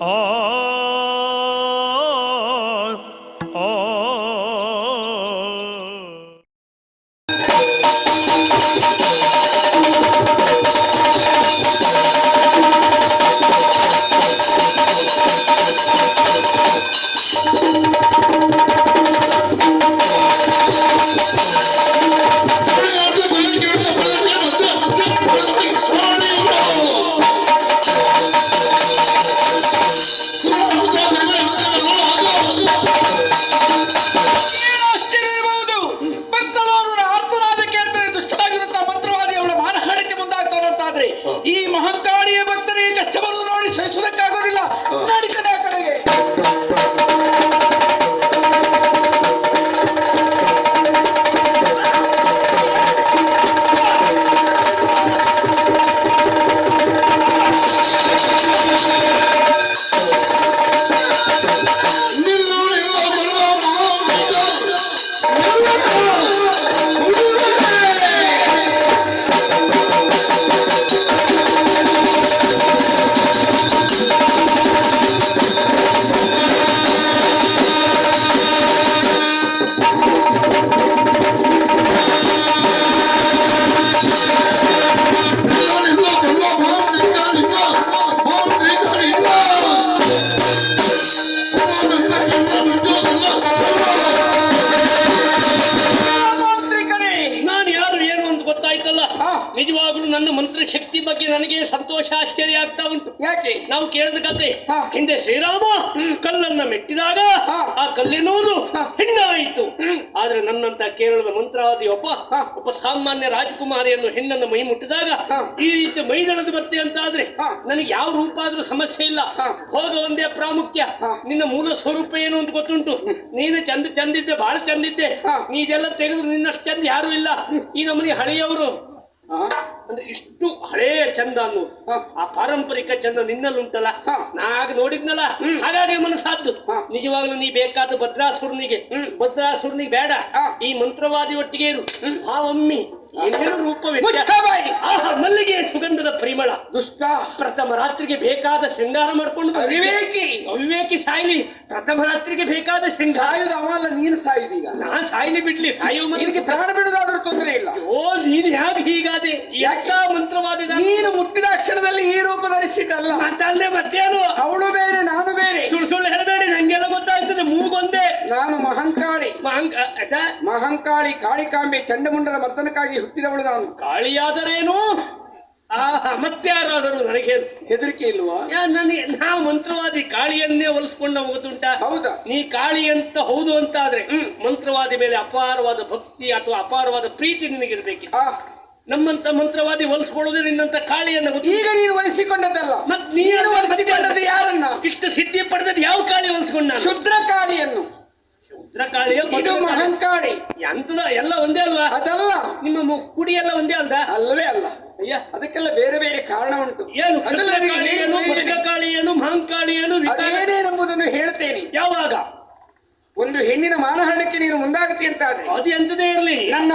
ಆ ಈ ಮಹಾಕಾಳಿಯ ಭಕ್ತರಿಗೆ ಕಷ್ಟ ಬರುವುದು ನೋಡಿ ಸಹಿಸುವುದಕ್ಕಾಗೋದಿಲ್ಲ ನನ್ನ ಮಂತ್ರ ಶಕ್ತಿ ಬಗ್ಗೆ ನನಗೆ ಸಂತೋಷ ಆಶ್ಚರ್ಯ ಆಗ್ತಾ ಉಂಟು ಯಾಕೆ ನಾವು ಕೇಳಿದ ಕತೆ ಹಾ. ಹಿಂದೆ ಶ್ರೀರಾಮ ಕಲ್ಲನ್ನ ಮೆಟ್ಟಿದಾಗ ಹಾ. ಆ ಕಲ್ಲೆನ್ನುವುದು ಹೆಣ್ಣಾಯಿತು ಆದ್ರೆ ನನ್ನಂತ ಕೇರಳದ ಮಂತ್ರವಾದಿ ಒಬ್ಬ ಹಾ. ಒಬ್ಬ ಸಾಮಾನ್ಯ ರಾಜಕುಮಾರಿಯನ್ನು ಹೆಣ್ಣನ್ನು ಮೈ ಮುಟ್ಟಿದಾಗ ಹಾ. ಈ ರೀತಿ ಮೈದಳದು ಬರ್ತೆ ಅಂತ ಆದ್ರೆ ಹಾ. ನನಗೆ ಯಾವ ರೂಪ ಆದ್ರೂ ಸಮಸ್ಯೆ ಇಲ್ಲ ಹಾ. ಹೋಗ ಒಂದೇ ಪ್ರಾಮುಖ್ಯ ಹಾ. ನಿನ್ನ ಮೂಲ ಸ್ವರೂಪ ಏನು ಅಂತ ಗೊತ್ತುಂಟು ನೀನು ಚಂದ ಚಂದಿದ್ದೆ ಬಹಳ ಚಂದಿದ್ದೆ ಹಾ. ನೀ ಇದೆಲ್ಲ ತೆಗೆದು ನಿನ್ನಷ್ಟು ಚಂದ ಯಾರು ಇಲ್ಲ ಈ ನಮ್ಮನೆ ಹಳೆಯವರು? ಅಂದ್ರೆ ಇಷ್ಟು ಹಳೆಯ ಚಂದ ಅನ್ನೋದು. ಆ ಪಾರಂಪರಿಕ ಚಂದ ನಿನ್ನಲ್ಲಿ ಉಂಟಲ್ಲ ಹಾ. ನಾಗ ನೋಡಿದ್ನಲ್ಲ? ಹಾಗಾಗಿ ಮನಸ್ಸಾದ್ದು. ನಿಜವಾಗ್ಲೂ ನೀ ಬೇಕಾದ ಭದ್ರಾಸುರನಿಗೆ. ಭದ್ರಾಸುರನಿಗೆ ಬೇಡ. ಈ ಮಂತ್ರವಾದಿ ಒಟ್ಟಿಗೆ ಇರು. ಆ ಒಮ್ಮಿ ಮಲ್ಲಿಗೆ ಸುಗಂಧದ ಪರಿಮಳ. ದುಷ್ಟ. ಪ್ರಥಮ ರಾತ್ರಿಗೆ ಬೇಕಾದ ಶೃಂಗಾರ ಮಾಡ್ಕೊಂಡು ಅವಿವೇಕಿ. ಅವಿವೇಕಿ ಸಾಯ್ಲಿ. ಪ್ರಥಮ ರಾತ್ರಿಗೆ ಬೇಕಾದ ಶೃಂಗಾರ. ನೀನು ಸಾಯಿದೀಗ ನಾ ಸಾಯ್ಲಿ ಬಿಡ್ಲಿ. ಸಾಯೋ ಪ್ರಾಣ ಓ ನೀನ್ ಯಾಕೆ ಹೀಗಾದೆ? ಯಾಕ ಎಂತ ಮಂತ್ರವಾದಿದ ನೀನು ಮುಟ್ಟಿದ ಅಕ್ಷರದಲ್ಲಿ ಈ ರೂಪ ಧರಿಸಿದ್ದಲ್ಲ. ಮತ್ತಲ್ಲೇ ಮತ್ತೇನು? ಅವಳು ಬೇರೆ ನಾನು ಬೇರೆ. ಸುಳ್ಳು ಸುಳ್ಳು ಹೇಳಬೇಡಿ ನಂಗೆಲ್ಲ ಗೊತ್ತಾಗ್ತದೆ ಮೂಗೊಂದೇ. ನಾನು ಮಹಂಕಾಳಿ. ಮಹಂಕ ಮಹಂಕಾಳಿ ಕಾಳಿಕಾಂಬೆ ಚಂಡಮುಂಡದ ಮತ್ತನಕ್ಕಾಗಿ ಹುಟ್ಟಿದವಳು ನಾನು. ಕಾಳಿಯಾದರೇನು? ಆ ಮತ್ತೆ ಯಾರಾದರೂ ನನಗೆ ಹೆದರಿಕೆ ಇಲ್ವಾ? ಯಾ, ನನಗೆ ನಾ ಮಂತ್ರವಾದಿ ಕಾಳಿಯನ್ನೇ ಹೊಲಿಸ್ಕೊಂಡ ಹೋಗುದುಂಟ ಹೌದಾ? ನೀ ಕಾಳಿ ಅಂತ ಹೌದು ಅಂತ ಆದ್ರೆ ಮಂತ್ರವಾದಿ ಮೇಲೆ ಅಪಾರವಾದ ಭಕ್ತಿ ಅಥವಾ ಅಪಾರವಾದ ಪ್ರೀತಿ ನಿನಗಿರ್ಬೇಕು ಆ, ನಮ್ಮಂತ ಮಂತ್ರವಾದಿ ಹೊಲಿಸ್ಕೊಳ್ಳೋದೇ ನಿನ್ನಂತ ಕಾಳಿಯನ್ನ ಈಗ ನೀನು ಹೊಲಿಸಿಕೊಂಡದಲ್ಲ ಮತ್ ನೀನು ಹೊಲಿಸಿಕೊಂಡದ್ದು ಯಾರನ್ನ? ಇಷ್ಟು ಸಿದ್ಧಿ ಪಡೆದದ್ದು ಯಾವ ಕಾಳಿ ಹೊಲಿಸ್ಕೊಂಡ ಶುದ್ರ ಕಾಳಿಯನ್ನು. ಶುದ್ರ ಕಾಳಿಯ ಇದು ಮಹಂಕಾಳಿ ಎಂತದ ಎಲ್ಲ ಒಂದೇ ಅಲ್ವಾ? ಅದಲ್ಲ. ನಿಮ್ಮ ಕುಡಿ ಎಲ್ಲ ಒಂದೇ ಅಲ್ದ? ಅಲ್ಲವೇ ಅಲ್ಲ. ಅಯ್ಯ ಅದಕ್ಕೆಲ್ಲ ಬೇರೆ ಬೇರೆ ಕಾರಣ ಉಂಟು. ಏನು ಏನು ಭದ್ರಕಾಳಿ ಏನು ಮಹಂಕಾಳಿ ಏನು ಹೇಳ್ತೇನೆ ಯಾವಾಗ? ಒಂದು ಹೆಣ್ಣಿನ ಮಾನಹರಣಕ್ಕೆ ನೀನು ಮುಂದಾಗತಿ ಅಂತ ಆದ್ರೆ ಅದು ಎಂತದೇ ಇರಲಿ. ನನ್ನ